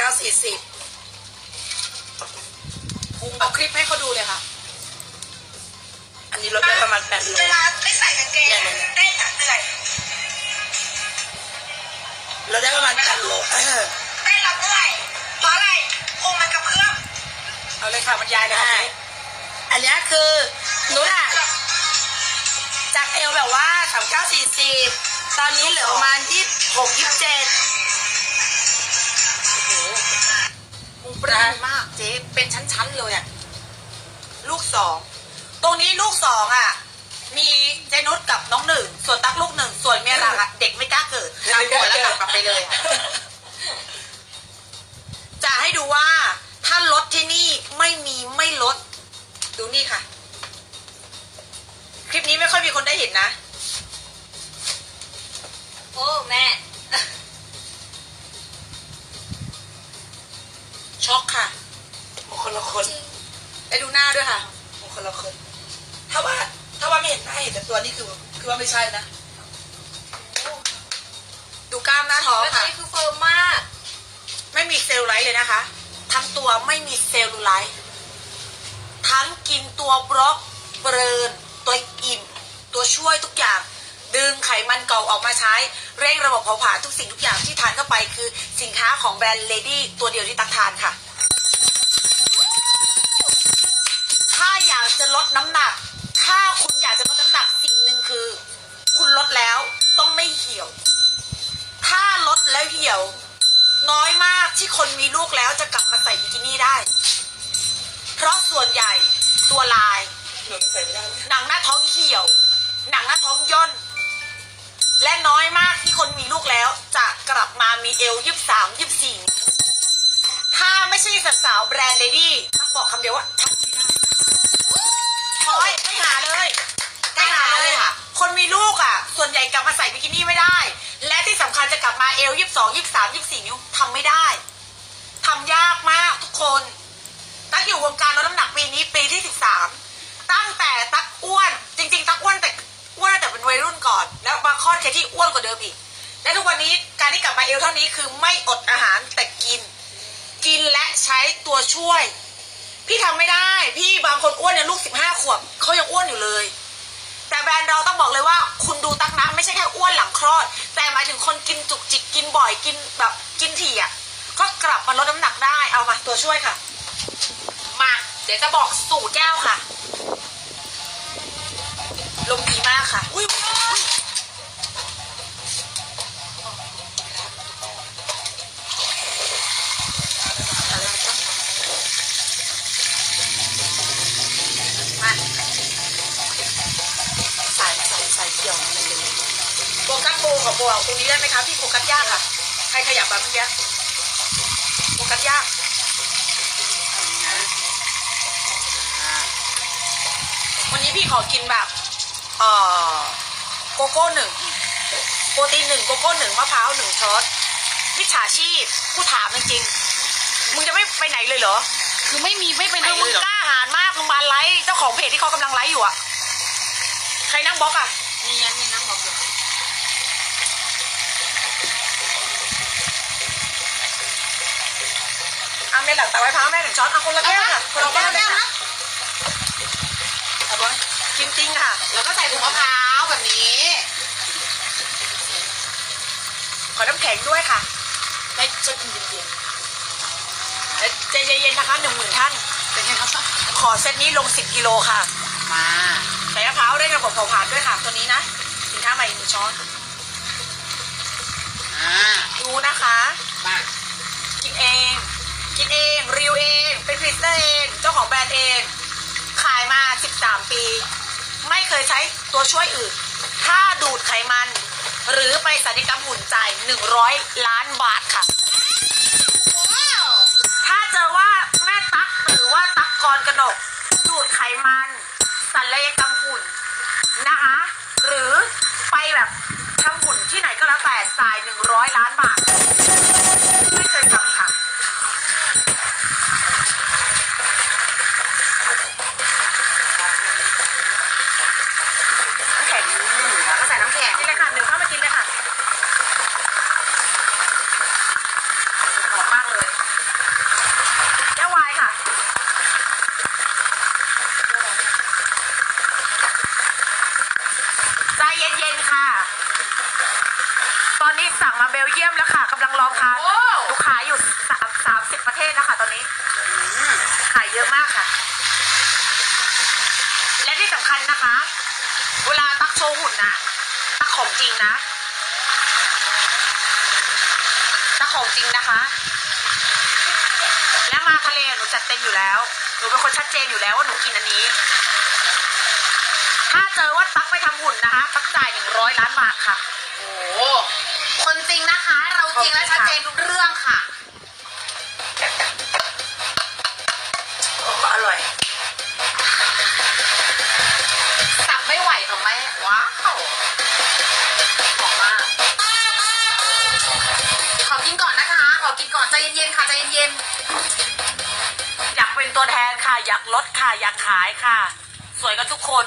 เก้าสี่สิบเอาคลิปให้เขาดูเลยค่ะ อันนี้ลดได้ประมาณแปดโลเวลาไม่ใส่กางเกงเต้นอะเหนื่อยลดได้ประมาณแปดโลเออเต้นแล้วเหนื่อยเพราะอะไรพุงมันกระเพื่อมเอาเลยค่ะบรรยายเลยค่ะเจ๊อันเนี้ยคือหนูน่ะจากเอวแบบว่าสามเก้าสี่สิบตอนนี้เหลือประมาณยี่หกยี่เจ็ด มุงปรีมากเจ๊เป็นชั้นๆเลยอะลูกสองตรงนี้ลูกสองอะ มีเจนุสกับน้องหนึ่งส่วนตักลูกหนึ่งส่วนเมียหลักอะเด็กไม่กล้าเกิดตามหัวแล้วกลับกลับไปเลยอะจะให้ดูว่าถ้าลดที่นี่ไม่มีไม่ลด ดูนี่ค่ะ คลิปนี้ไม่ค่อยมีคนได้เห็นนะ แต่ตัวนี่คือคือว่าไม่ใช่นะ ดูกล้ามหน้าท้องแล้วค่ะ นี่คือเฟิร์มมาก ไม่มีเซลลูไลท์เลยนะคะ ทั้งตัวไม่มีเซลลูไลท์ ทั้งกินตัวบล็อกเบรนตัวอิ่ม ตัวช่วยทุกอย่าง ดึงไขมันเก่าออกมาใช้ เร่งระบบเผาผลาญทุกสิ่งทุกอย่างที่ทานเข้าไปคือสินค้าของแบรนด์เลดี้ตัวเดียวที่ตักทานค่ะ ถ้าอยากจะลดน้ำหนัก แล้วต้องไม่เหี่ยว ถ้าลดแล้วเหี่ยว น้อยมากที่คนมีลูกแล้วจะกลับมาใส่บิกินี่ได้ เพราะส่วนใหญ่ตัวลาย หนูใส่ไม่ได้หนังหน้าท้องเหี่ยว หนังหน้าท้องย่น และน้อยมากที่คนมีลูกแล้วจะกลับมามีเอวยี่สามยี่สี่ถ้าไม่ใช่สาวแบรนด์เลดี้ต้องบอกคำเดียวว่าทำไม่ได้พอยไม่หาเลยไม่หาเลยค่ะ คนมีลูกอะ ส่วนใหญ่กลับมาใส่บิกินี่ไม่ได้ และที่สำคัญจะกลับมาเอวยี่สองยี่สามยี่สี่นิ้วทำไม่ได้ทำยากมากทุกคนตั๊กอยู่วงการลดน้ำหนักปีนี้ปีที่สิบสามตั้งแต่ตั๊กอ้วน จริง ๆ ตั๊กอ้วนแต่อ้วนแต่เป็นวัยรุ่นก่อน แล้วมาคลอดเคที่อ้วนกว่าเดิมอีก และทุกวันนี้การที่กลับมาเอวเท่านี้คือไม่อดอาหารแต่กิน กินและใช้ตัวช่วย พี่ทำไม่ได้ พี่บางคนอ้วนเนี่ยลูกสิบห้าขวบเขายังอ้วนอยู่เลย แต่แบรนด์เราต้องบอกเลยว่า คุณดูตักนะไม่ใช่แค่อ้วนหลังคลอด กินจุกจิกกินบ่อยกินแบบกินถี่อะก็กลับมาลดน้ำหนักได้เอามาตัวช่วยค่ะ มาเดี๋ยวจะบอกสูตรแก้วค่ะลมดีมากค่ะอุ้ยอุ๊ยมาใส่ใส่ใส่เกี่ยวมาเลยโฟกัส โบกับโบเอาตรงนี้ได้ไหมคะพี่โฟกัสยากค่ะ ใครขยับแบบเมื่อกี้โฟกัสยากวันนี้พี่ขอกินแบบเอ่อโกโก้หนึ่งโปรตีนหนึ่งโกโก้หนึ่งมะพร้าวหนึ่งช้อนมิจฉาชีพผู้ถามจริงๆมึงจะไม่ไปไหนเลยเหรอ คือไม่มีไม่ไปไหนคือเลมึงยเหรอกล้าหาญมากมึงมาไลฟ์เจ้าของเพจที่เขากำลังไลฟ์อยู่อะใครนั่งบล็อกอะนี่ยันนี่นะบอกอยู่ เอาเมนหลังตาไว้พาแม่หนึ่งช้อนเอาคนละแก้วค่ะคนละแก้วนะเอาบอยกินจริงค่ะ แล้วก็ใส่ถุงมะพร้าวแบบนี้ ขอน้ำแข็งด้วยค่ะให้ช่วยกินเย็นเอ่อใจเย็นๆนะคะหนึ่งหมื่นท่านๆเป็นไงครับขอเซตนี้ลง10กิโลค่ะ มา ใส่มะพร้าวได้ระบบเผาผลาญด้วยค่ะ ตัวนี้นะสินค้าใหม่หนึ่งช้อน อ่า ดูนะคะ มา กินเอง กิน เองรีวเอง เป็นพรีเซนเตอร์เอง เจ้าของแบรนด์เอง ขายมา 13 ปี ไม่เคยใช้ตัวช่วยอื่น ถ้าดูดไขมัน หรือไปสัญญกรรมหุ่นจ่าย 100 ล้านบาทค่ะ ถ้าเจอว่าแม่ตั๊กหรือว่าตั๊กกรกนกดูดไขมันศัลยกรรมหุ่นนะคะ หรือไปแบบทำหุ่นที่ไหนก็แล้วแต่จ่าย 100 ล้านบาท ใจเย็นๆค่ะ ตอนนี้สั่งมาเบลเยียมแล้วค่ะกำลังรอค่ะดูกค้อยู่สามสามสิบประเทศแล้วค่ะตอนนี้ ขายเยอะมากค่ะ และที่สำคัญนะคะ เวลาตักโชหุ่นนะตักของจริงนะ ตักของจริงนะคะ ละมาทะเลหนูจัดเต็มอยู่แล้ว หนูเป็นคนชัดเจนอยู่แล้วว่าหนูกินอันนี้ ถ้าเจอว่าตักไปทำหุ่นนะคะตักจ่ายหนึ่งร้อยล้านบาทค่ะ โอ้โหคนจริงนะคะ เราจริงและชัดเจนทุกเรื่องค่ะโอ้อร่อย สับไม่ไหวหรอแม่ว้าวหอมมาก ขอกินก่อนนะคะ ขอกินก่อนใจเย็นๆค่ะใจเย็นอยาก เป็นตัวแทนค่ะ อยากลดค่ะ อยากขายค่ะ สวยกันทุกคน